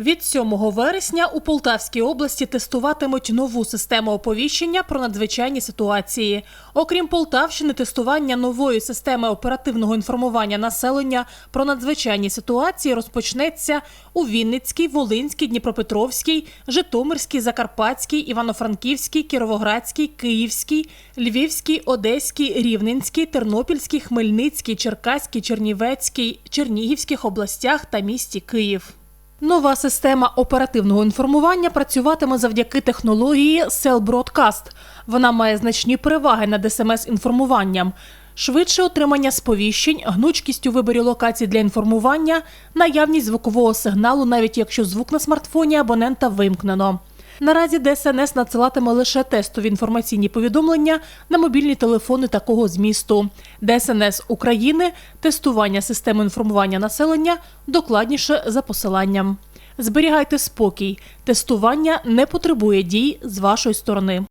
Від 7 вересня у Полтавській області тестуватимуть нову систему оповіщення про надзвичайні ситуації. Окрім Полтавщини, тестування нової системи оперативного інформування населення про надзвичайні ситуації розпочнеться у Вінницькій, Волинській, Дніпропетровській, Житомирській, Закарпатській, Івано-Франківській, Кіровоградській, Київській, Львівській, Одеській, Рівненській, Тернопільській, Хмельницькій, Черкаській, Чернівецькій, Чернігівських областях та місті Київ. Нова система оперативного інформування працюватиме завдяки технології Cell Broadcast. Вона має значні переваги над СМС-інформуванням. Швидше отримання сповіщень, гнучкість у виборі локацій для інформування, наявність звукового сигналу, навіть якщо звук на смартфоні абонента вимкнено. Наразі ДСНС надсилатиме лише тестові інформаційні повідомлення на мобільні телефони такого змісту. ДСНС України тестування системи інформування населення докладніше за посиланням. Зберігайте спокій. Тестування не потребує дій з вашої сторони.